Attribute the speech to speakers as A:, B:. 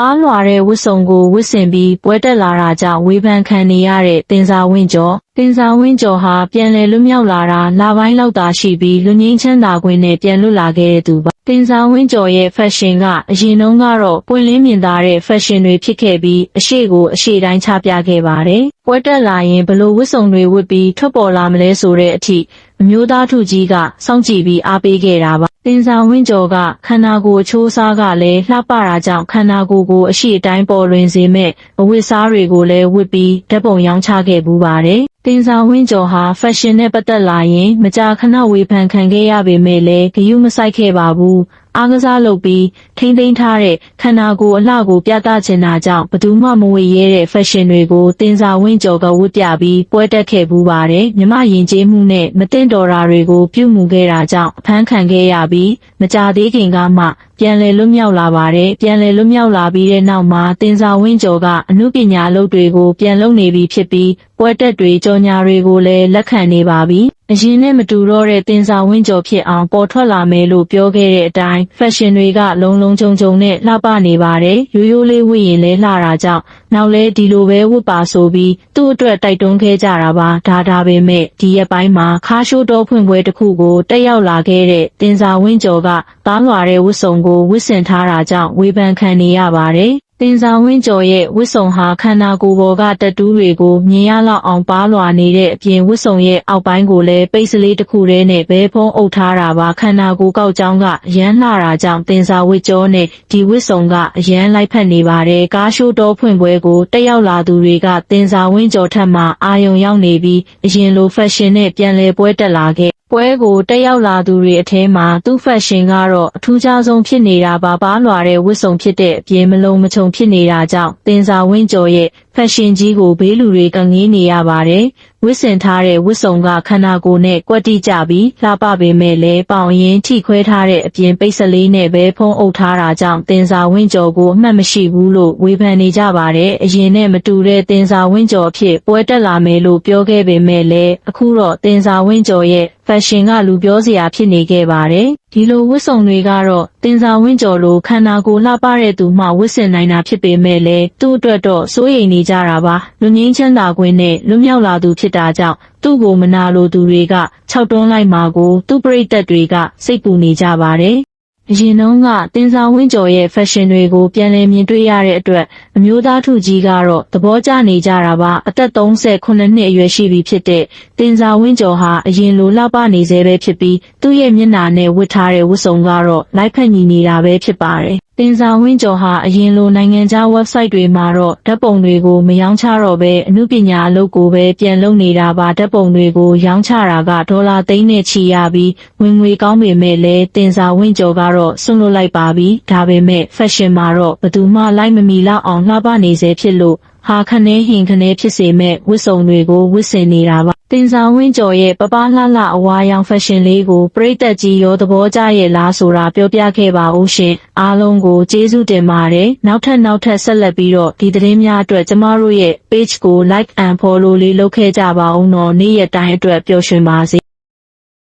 A: ပါလွာတဲ့ဝတ်စုံကိုဝတ်ဆင်ပြီးပွဲတက်လာတာကြောင့်ဝေဖန်ခံနေရတဲ့တင်စာဝင်းကျော်တင်စာဝင်းကျော်ဟာပြန်လည်လွတ်မြောက်လာတာလပိုင်းလောက်သာရှိပြီးလူငင်းချမ်းသာခွင့်နဲ့ပြန်လွတ်လာခဲ့တဲ့သူပါတင်စာဝင်းကျော်ရဲ့ fashion ကအရင်တုန်းကတော့ပွင့်လင်းမြင်သာတဲ့ fashion တွေဖြစ်ခဲ့ပြီးအရှိကိုအရှိတိုင်းချပြခဲ့ပါတယ်ပွဲတက်လာရင်ဘလို့ဝတ်စုံတွေဝတ်ပြီးထွက်ပေါ်လာမလဲဆိုတဲ့အထိ အမျိုးသားထုကြီးကစောင့်ကြည့်ပြီးအားပေးခဲ့တာပါတင်စာဝင်းကျော်ကခန္ဓာကိုယ်အချိုးအစားကလည်းလှပတာကြောင့်ခန္ဓာကိုယ်ကိုအရှိအတိုင်းပေါ်လွင်စေမဲ့အဝတ်စားတွေကိုလည်းဝတ်ပြီးဓာတ်ပုံရောင်းချခဲ့ပူပါတယ်။တင်စာဝင်းကျော်ဟာ fashion နဲ့ပတ်သက်လာရင် မကြာခဏဝေဖန်ခံခဲ့ရပေမဲ့လည်းဂရုမစိုက်ခဲ့ပါဘူး။ အားကစားလုပ်ပြီးထိမ့်သိမ်းထားတဲ့ခန္ဓာကိုယ်အလှကိုပြသချင်တာကြောင့်ဘယ်သူမှမဝေရဲတဲ့ fashion တွေကိုတင်စာဝင်းကျော်ကဝတ်ပြပြီးပွဲတက်ခဲ့ပူပါတယ်။မြမယဉ်ကျေးမှုနဲ့မတင်တော်တာတွေကိုပြုမှုခဲ့တာကြောင့်အဖမ်းခံခဲ့ရပြီးမကြာသေးခင်ကမှ ပြန်လည်လွတ်မြောက်လာပါတယ်။ပြန်လည်လွတ်မြောက်လာပြီးတဲ့နောက်မှာတင်စာဝင်းကျော်ကအမှုပညာအလုပ်တွေကိုပြန်လုပ်နေပြီဖြစ်ပြီးပွဲတက်တွေကြော်ညာတွေကိုလည်းလက်ခံနေပါပြီ။အရင်နဲ့မတူတော့တဲ့တင်စာဝင်းကျော်ဖြစ်အောင်ပေါ်ထွက်လာမယ်လို့ပြောခဲ့တဲ့အတိုင်း fashion တွေကလုံလုံခြုံခြုံနဲ့လှပနေပါတယ်။ရိုးရိုးလေးဝတ်ရင်လည်းလှတာကြောင့်နောက်လဲဒီလိုပဲဝတ်ပါဆိုပြီးသူ့အတွက်တိုက်တွန်းခဲ့ကြတာပါ။ဒါဒါပေမဲ့ဒီရက်ပိုင်းမှာခါရှိုးတော်ဖွင့်ပွဲတစ်ခုကိုတက်ရောက်လာခဲ့တဲ့တင်စာဝင်းကျော်က သားလွာတဲ့ဝတ်စုံကိုဝတ်ဆင်ထားတာကြောင့်ဝေဖန်ခံနေရပါတယ်။တင်စာဝင်းကျော်ရဲ့ဝတ်စုံဟာခန္ဓာကိုယ်ပေါ်ကတက်တူးတွေကိုမြင်ရလောက်အောင်ပါလွာနေတဲ့အပြင်ဝတ်စုံရဲ့အောက်ပိုင်းကိုလည်းပိတ်စလေးတစ်ခုတည်းနဲ့ဘဲဖုံးအုပ်ထားတာပါခန္ဓာကိုယ်ကောက်ကြောင်းကအရန်လှတာကြောင့်တင်စာဝတ်ကျော်နဲ့ဒီဝတ်စုံကအရန်လိုက်ဖက်နေပါတယ်ကားရှိုးတော်ဖွင့်ပွဲကိုတက်ရောက်လာသူတွေကတင်စာဝင်းကျော်ထက်မှအာယုံရောက်နေပြီးအရင်လို fashion နဲ့ပြန်လည်ပွဲတက်လာခဲ့ ပွဲကိုတက်ရောက်လာသူတွေအထဲမှာသူ့ fashion ကတော့အထူးခြားဆုံးဖြစ်နေတာပါပါလွာတဲ့ဝတ်စုံဖြစ်တဲ့အပြင်မလုံးမချုံဖြစ်နေတာကြောင့်တင်စာဝင်းကျော်ရဲ့ fashion ကြီးကိုဘေးလူတွေကငေးနေရပါတယ်ဝတ်ဆင်ထားတဲ့ဝတ်စုံကခန္ဓာကိုယ်နဲ့ကွက်တိကြပြီးလှပပေမဲ့လည်းပေါင်ရင်ထိခွဲထားတဲ့အပြင်ပိတ်စလေးနဲ့ပဲဖုံးအုပ်ထားတာကြောင့်တင်စာဝင်းကျော်ကိုအမှတ်မရှိဘူးလို့ဝေဖန်နေကြပါတယ်အရင်နဲ့မတူတဲ့တင်စာဝင်းကျော်ဖြစ်ပွဲတက်လာမယ်လို့ပြောခဲ့ပေမဲ့လည်းအခုတော့တင်စာဝင်းကျော်ရဲ့ fashion ကလူပြောစရာဖြစ်နေခဲ့ပါတယ်ဒီလိုဝတ်စုံတွေကတော့တင်စာဝင်းကျော်လိုခန္ဓာကိုယ်လှပတဲ့သူမှဝတ်ဆင်နိုင်တာဖြစ်ပေမဲ့လည်းသူ့အတွက်တော့စိုးရိမ်နေကြတာပါလူငင်းချမ်းသာခွင့်နဲ့လွတ်မြောက်လာသူဖြစ်တာကြောင့်သူ့ကိုမနာလိုသူတွေကခြောက်တွန်းလိုက်မှာကို သူ့ပရိသတ်တွေကစိတ်ပူနေကြပါတယ်အရင်တုန်းကတင်စာဝင်းကျော်ရဲ့ fashion တွေကိုပြန်လည်မြင်တွေ့ရတဲ့အတွက်အမျိုးသားထုကြီးကတော့သဘောကျနေကြတာပါအသက်38နှစ်အရွယ်ရှိပြီဖြစ်တဲ့တင်စာဝင်းကျော်ဟာအရင်လိုလှပနေသေးပဲဖြစ်ပြီးသူ့ရဲ့မျက်နှာနဲ့ဝတ်ထားတဲ့ဝတ်စုံကတော့လိုက်ဖက်ညီနေတာပဲဖြစ်ပါတယ် တင်စာဝင်းကျော်ဟာအရင်လိုနိုင်ငံခြား website တွေမှာတော့ဓာတ်ပုံတွေကိုမရောင်းချတော့ဘဲအမှုပညာအလုပ်ကိုပဲပြန်လုပ်နေတာပါဓာတ်ပုံတွေကိုရောင်းချတာကဒေါ်လာသိန်းနဲ့ချီရပြီးဝင်ငွေကောင်းပေမဲ့လည်းတင်စာဝင်းကျော်ကတော့ဆွန့်လွတ်လိုက်ပါပြီဒါပေမဲ့ fashion မှာတော့ဘယ်သူမှလိုက်မမီလောက်အောင်လှပနေစေဖြစ်လို့ ဟာခနဲဟင်ခနဲဖြစ်စေမဲ့ဝတ်စုံတွေကိုဝတ်ဆင်နေတာပါတင်ဆောင်ဝင်းကျော်ရဲ့ပပလှလှအဝါရောင်ဖက်ရှင်လေးကိုပရိသတ်ကြီးရောသဘောကျရဲ့လားဆိုတာပြောပြခဲ့ပါဦးရှင်အားလုံးကိုကျေးဇူးတင်ပါတယ်နောက်ထပ်နောက်ထပ်ဆက်လက်ပြီးတော့ဒီသတင်းများအတွက်ကျမတို့ရဲ့ page ကို like and follow လေးလုပ်ခဲ့ကြပါဦးနော်နေ့ရက်တိုင်းအတွက်ပျော်ရွှင်ပါစေ